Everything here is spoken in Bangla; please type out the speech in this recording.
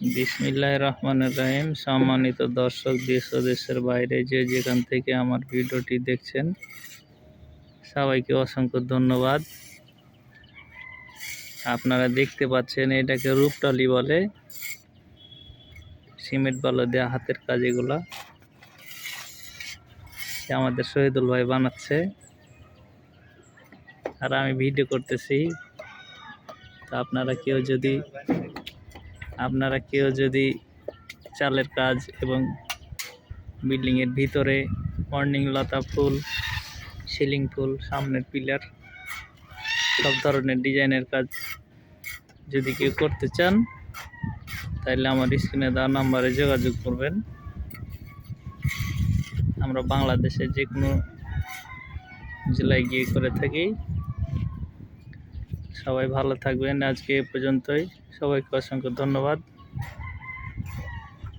বিসমিল্লাহ রহমানের রহিম। সম্মানিত দর্শক, দেশ ও দেশের বাইরে যে যেখান থেকে আমার ভিডিওটি দেখছেন, সবাইকে অসংখ্য ধন্যবাদ। আপনারা দেখতে পাচ্ছেন এটাকে রূপটালি বলে, সিমেন্ট বালো দেওয়া হাতের কাজ এগুলা। আমাদের শহীদুল ভাই বানাচ্ছে। আর আমি ভিডিও করতেছি। তা আপনারা কেউ যদি আপনারা কেউ যদি চালের কাজ এবং বিল্ডিংয়ের ভিতরে মর্নিং লতা ফুল, সিলিং ফুল, সামনের পিলার, সব ধরনের ডিজাইনের কাজ যদি কেউ করতে চান, তাহলে আমার স্ক্রিনে দেওয়া নাম্বারে যোগাযোগ করবেন। আমরা বাংলাদেশে যে কোনো জেলায় গিয়ে করে থাকি। সবাই ভালো থাকবেন আজকে এ পর্যন্তই। সবাইকে অসংখ্য ধন্যবাদ।